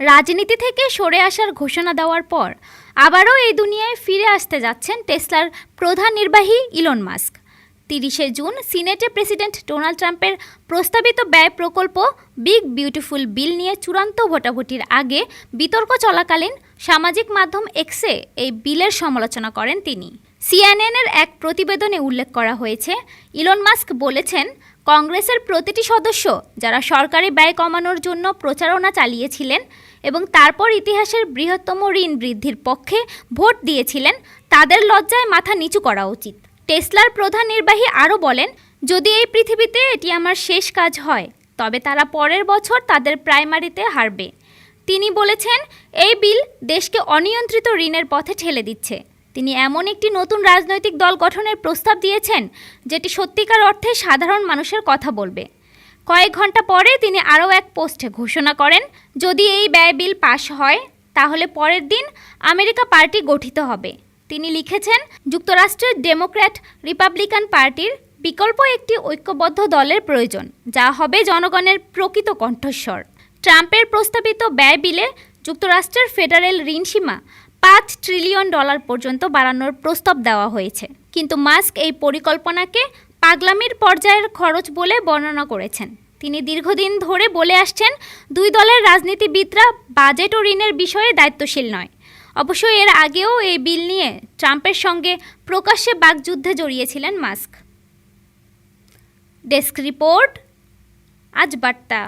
রাজনীতি থেকে সরে আসার ঘোষণা দেওয়ার পর আবারও এই দুনিয়ায় ফিরে আসতে যাচ্ছেন টেসলার প্রধান নির্বাহী ইলন মাস্ক। তিরিশে জুন সিনেটে প্রেসিডেন্ট ডোনাল্ড ট্রাম্পের প্রস্তাবিত ব্যয় প্রকল্প বিগ বিউটিফুল বিল নিয়ে চূড়ান্ত ভোটাভুটির আগে বিতর্ক চলাকালীন সামাজিক মাধ্যম এক্সে এই বিলের সমালোচনা করেন তিনি। সিএনএনের এক প্রতিবেদনে উল্লেখ করা হয়েছে, ইলন মাস্ক বলেছেন, কংগ্রেসের প্রতিটি সদস্য যারা সরকারি ব্যয় কমানোর জন্য প্রচারণা চালিয়েছিলেন এবং তারপর ইতিহাসের বৃহত্তম ঋণ বৃদ্ধির পক্ষে ভোট দিয়েছিলেন, তাদের লজ্জায় মাথা নিচু করা উচিত। টেসলার প্রধান নির্বাহী আরও বলেন, যদি এই পৃথিবীতে এটি আমার শেষ কাজ হয়, তবে তারা পরের বছর তাদের প্রাইমারিতে হারবে। তিনি বলেছেন, এই বিল দেশকে অনিয়ন্ত্রিত ঋণের পথে ঠেলে দিচ্ছে। তিনি এমন একটি নতুন রাজনৈতিক দল গঠনের প্রস্তাব দিয়েছেন, যেটি সত্যিকার অর্থে সাধারণ মানুষের কথা বলবে। কয়েক ঘণ্টা পরে তিনি আরও এক পোস্টে ঘোষণা করেন, যদি এই ব্যয় বিল পাশ হয়, তাহলে পরের দিন আমেরিকা পার্টি গঠিত হবে। তিনি লিখেছেন, যুক্তরাষ্ট্রের ডেমোক্র্যাট রিপাবলিকান পার্টির বিকল্প একটি ঐক্যবদ্ধ দলের প্রয়োজন, যা হবে জনগণের প্রকৃত কণ্ঠস্বর। ট্রাম্পের প্রস্তাবিত ব্যয় বিলে যুক্তরাষ্ট্রের ফেডারেল ঋণ সীমা পাঁচ ট্রিলিয়ন ডলার পর্যন্ত বাড়ানোর প্রস্তাব দেওয়া হয়েছে। কিন্তু মাস্ক এই পরিকল্পনাকে পাগলামির পর্যায়ের খরচ বলে বর্ণনা করেছেন। তিনি দীর্ঘদিন ধরে বলে আসছেন, দুই দলের রাজনীতিবিদরা বাজেট ও ঋণের বিষয়ে দায়িত্বশীল নয়। অবশ্য এর আগেও এই বিল নিয়ে ট্রাম্পের সঙ্গে প্রকাশ্যে বাকযুদ্ধে জড়িয়েছিলেন মাস্ক। ডেস্ক রিপোর্ট, আজ বার্তা।